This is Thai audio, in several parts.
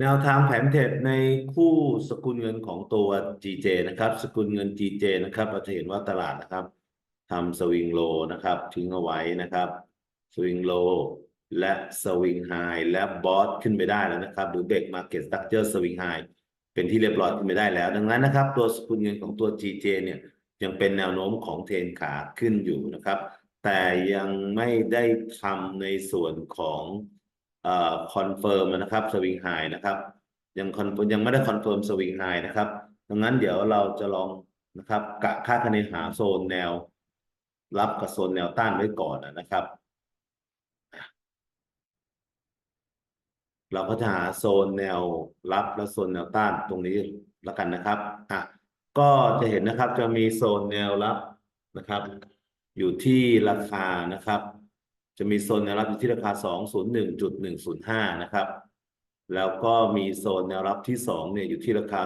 แนวทางแผนเทรดในคู่สกุลเงินของตัว GJ นะครับ สกุลเงิน GJ นะครับเราจะเห็นว่าตลาดนะครับทำสวิงโลนะครับ ทิ้งเอาไว้นะครับ สวิงโลและสวิงไฮและบอสขึ้นไปได้แล้วนะครับ หรือเบรกมาเก็ตสตั๊กเจอร์สวิงไฮเป็นที่เรียบร้อยขึ้นไปได้แล้ว ดังนั้นนะครับ ตัวสกุลเงินของตัว GJ เนี่ยยังเป็นแนวโน้มของเทรนขาขึ้นอยู่นะครับ แต่ยังไม่ได้ทำในส่วนของ เอ่อคอนเฟิร์มนะครับสวิงไฮนะครับ ยังคอนยังไม่ได้คอนเฟิร์มสวิงไฮนะครับดังนั้นเดี๋ยวเราจะลองนะครับกะค่าคะแนนหาโซนแนว รับกับโซนแนวต้านไว้ก่อนนะครับ เราก็จะหาโซนแนวรับและโซนแนวต้านตรงนี้แล้วกันนะครับอะก็จะเห็นนะครับจะมีโซนแนวรับนะครับ อยู่ที่ราคานะครับ จะมีโซนแนวรับอยู่ที่ราคา 201.105 นะครับ แล้วก็มีโซนแนวรับที่ 2 เนี่ยอยู่ที่ราคา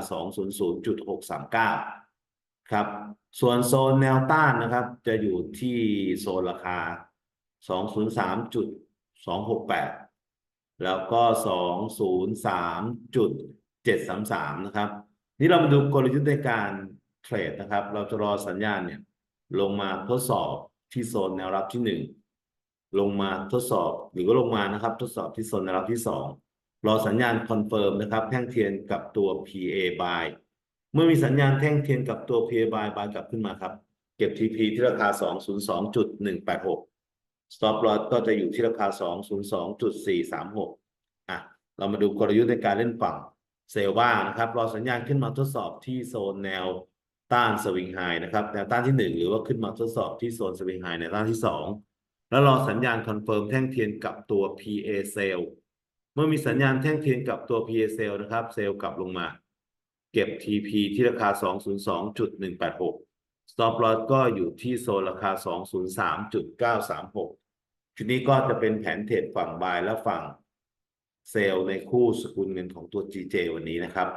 200.639 ครับ ส่วนโซนแนวต้านนะครับ จะอยู่ที่โซนราคา 203.268 แล้วก็ 203.733 นะครับ นี่เรามาดูกลยุทธ์ในการเทรดนะครับ เราจะรอสัญญาณเนี่ยลงมาทดสอบที่โซนแนวรับที่หนึ่ง ลงมาทดสอบ หรือว่าลงมานะครับ ทดสอบที่โซนแนวรับที่สองรอสัญญาณคอนเฟิร์มนะครับ แท่งเทียนกับตัว PA buy เมื่อมีสัญญาณแท่งเทียนกับตัว PA buy buy กลับขึ้นมาครับ เก็บ TP ที่ราคา 202.186 stop loss ก็จะอยู่ที่ราคา 202.436 อะ เรามาดูกลยุทธ์ในการเล่นฝั่งเซลบ้างนะครับ รอสัญญาณขึ้นมาทดสอบที่โซนแนวต้านสวิงไฮนะครับ แนวต้านที่หนึ่งหรือว่าขึ้นมาทดสอบที่โซนสวิงไฮในต้านที่สอง แล้วรอสัญญาณคอนเฟิร์มแท่งเทียนกับตัว PA sell เมื่อมีสัญญาณแท่งเทียนกับตัว PA sell นะครับ เซลล์กลับลงมา เก็บ TP ที่ราคา 202.186 stop loss ก็อยู่ที่โซนราคา 203.936ชุดนี้ก็จะเป็นแผนเทรดฝั่งบายและฝั่งเซลล์ในคู่สกุลเงินของตัว GJ วันนี้นะครับ